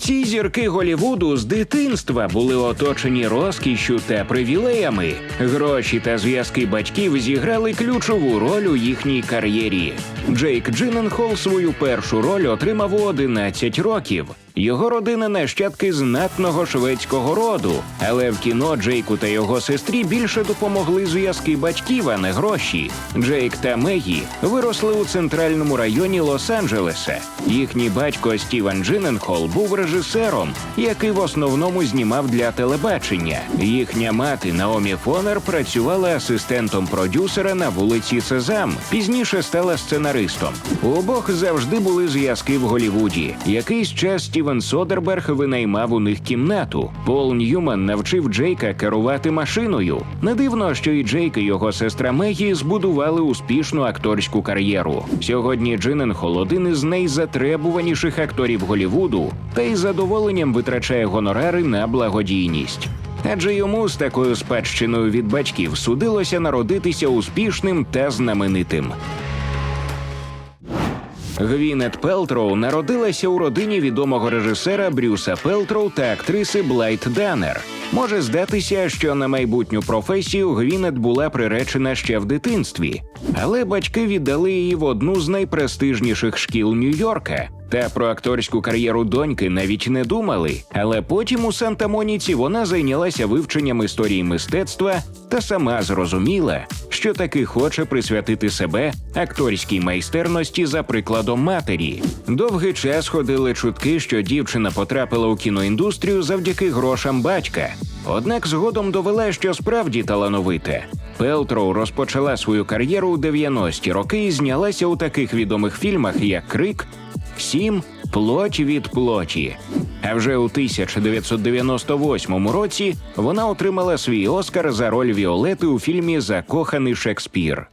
Ці зірки Голівуду з дитинства були оточені розкішшю та привілеями. Гроші та зв'язки батьків зіграли ключову роль у їхній кар'єрі. Джейк Джиненхол свою першу роль отримав у 11 років. Його родина нащадки знатного шведського роду, але в кіно Джейку та його сестрі більше допомогли зв'язки батьків, а не гроші. Джейк та Мегі виросли у центральному районі Лос-Анджелеса. Їхній батько Стівен Джиненхол був режисером, який в основному знімав для телебачення. Їхня мати Наомі Фонер працювала асистентом продюсера на вулиці Сезам. Пізніше стала сценаристом. У обох завжди були зв'язки в Голівуді. Якийсь час Стівен Содерберг винаймав у них кімнату. Пол Ньюман навчив Джейка керувати машиною. Не дивно, що і Джейк і його сестра Мегі збудували успішну акторську кар'єру. Сьогодні Джиненхол один із найзатребуваніших акторів Голівуду та із задоволенням витрачає гонорари на благодійність. Адже йому з такою спадщиною від батьків судилося народитися успішним та знаменитим. Гвінет Пелтроу народилася у родині відомого режисера Брюса Пелтроу та актриси Блайт Даннер. Може здатися, що на майбутню професію Гвінет була приречена ще в дитинстві, але батьки віддали її в одну з найпрестижніших шкіл Нью-Йорка. Та про акторську кар'єру доньки навіть не думали. Але потім у Санта-Моніці вона зайнялася вивченням історії мистецтва та сама зрозуміла, що таки хоче присвятити себе акторській майстерності за прикладом матері. Довгий час ходили чутки, що дівчина потрапила у кіноіндустрію завдяки грошам батька. Однак згодом довела, що справді талановита. Пелтроу розпочала свою кар'єру у 90-ті роки і знялася у таких відомих фільмах, як Крик, Сім плоть від плоті. А вже у 1998 році вона отримала свій Оскар за роль Віолети у фільмі Закоханий Шекспір.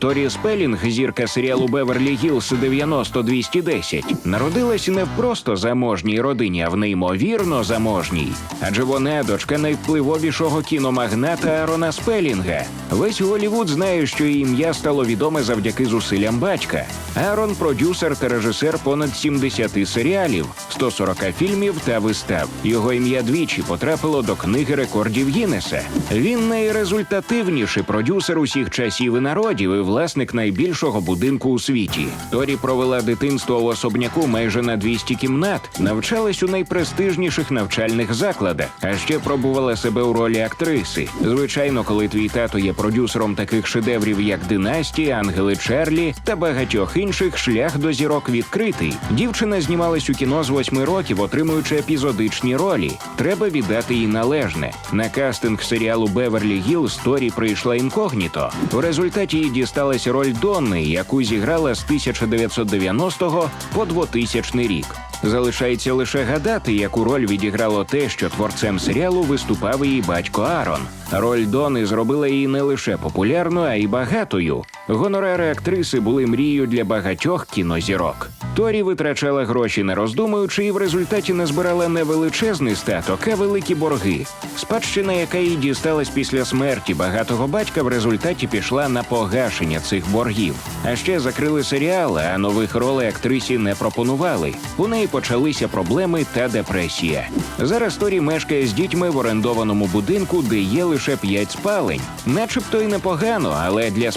Торі Спелінг, зірка серіалу Беверлі Гілз 90-210, народилась не в просто заможній родині, а в неймовірно заможній. Адже вона дочка найвпливовішого кіномагната Арона Спелінга. Весь Голівуд знає, що її ім'я стало відоме завдяки зусиллям батька. Арон продюсер та режисер понад 70 серіалів, 140 фільмів та вистав. Його ім'я двічі потрапило до книги рекордів Гіннеса. Він найрезультативніший продюсер усіх часів і народів і власник найбільшого будинку у світі. Торі провела дитинство у особняку майже на 200 кімнат, навчалась у найпрестижніших навчальних закладах, а ще пробувала себе у ролі актриси. Звичайно, коли твій тато є продюсером таких шедеврів, як Династія, Ангели Черлі та багатьох інших, шлях до зірок відкритий. Дівчина знімалась у кіно з восьми років, отримуючи епізодичні ролі. Треба віддати їй належне. На кастинг серіалу Беверлі Гілз Торі прийшла інкогніто. В результаті їй дісталась роль Донни, яку зіграла з 1990 по 2000 рік. Залишається лише гадати, яку роль відіграло те, що творцем серіалу виступав її батько Арон. Роль Дони зробила її не лише популярною, а й багатою. Гонорари актриси були мрією для багатьох кінозірок. Торі витрачала гроші не роздумуючи, і в результаті назбирала не величезний статок, а великі борги. Спадщина, яка їй дісталась після смерті багатого батька, в результаті пішла на погашення цих боргів. А ще закрили серіали, а нових ролей актрисі не пропонували. У неї почалися проблеми та депресія. Зараз Торі мешкає з дітьми в орендованому будинку, де є лише п'ять спалень. Начебто й непогано, але для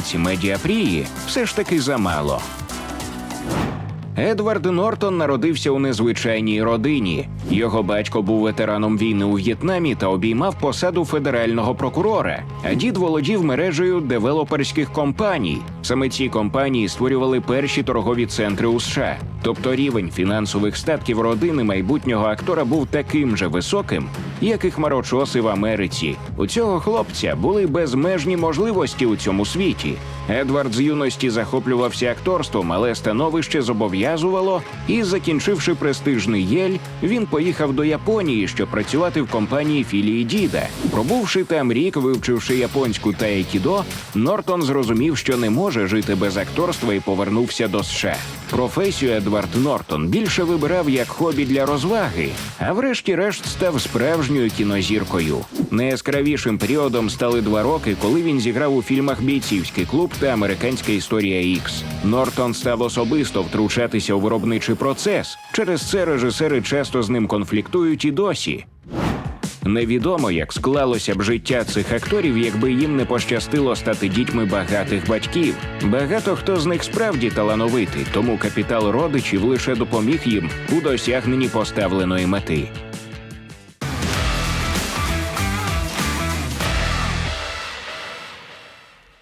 спадкоємиці медіапрії все ж таки замало. Едвард Нортон народився у незвичайній родині. Його батько був ветераном війни у В'єтнамі та обіймав посаду федерального прокурора. А дід володів мережею девелоперських компаній. Саме ці компанії створювали перші торгові центри у США. Тобто рівень фінансових статків родини майбутнього актора був таким же високим, як і хмарочоси в Америці. У цього хлопця були безмежні можливості у цьому світі. Едвард з юності захоплювався акторством, але становище зобов'язувало, і, закінчивши престижний єль, він поїхав поїхав до Японії, щоб працювати в компанії філії діда. Пробувши там рік, вивчивши японську та айкідо, Нортон зрозумів, що не може жити без акторства і повернувся до США. Професію Едвард Нортон більше вибирав як хобі для розваги, а врешті-решт став справжньою кінозіркою. Найяскравішим періодом стали два роки, коли він зіграв у фільмах Бійцівський клуб та Американська історія Ікс. Нортон став особисто втручатися у виробничий процес. Через це режисери часто з ним конфліктують і досі. Невідомо, як склалося б життя цих акторів, якби їм не пощастило стати дітьми багатих батьків. Багато хто з них справді талановитий, тому капітал родичів лише допоміг їм у досягненні поставленої мети.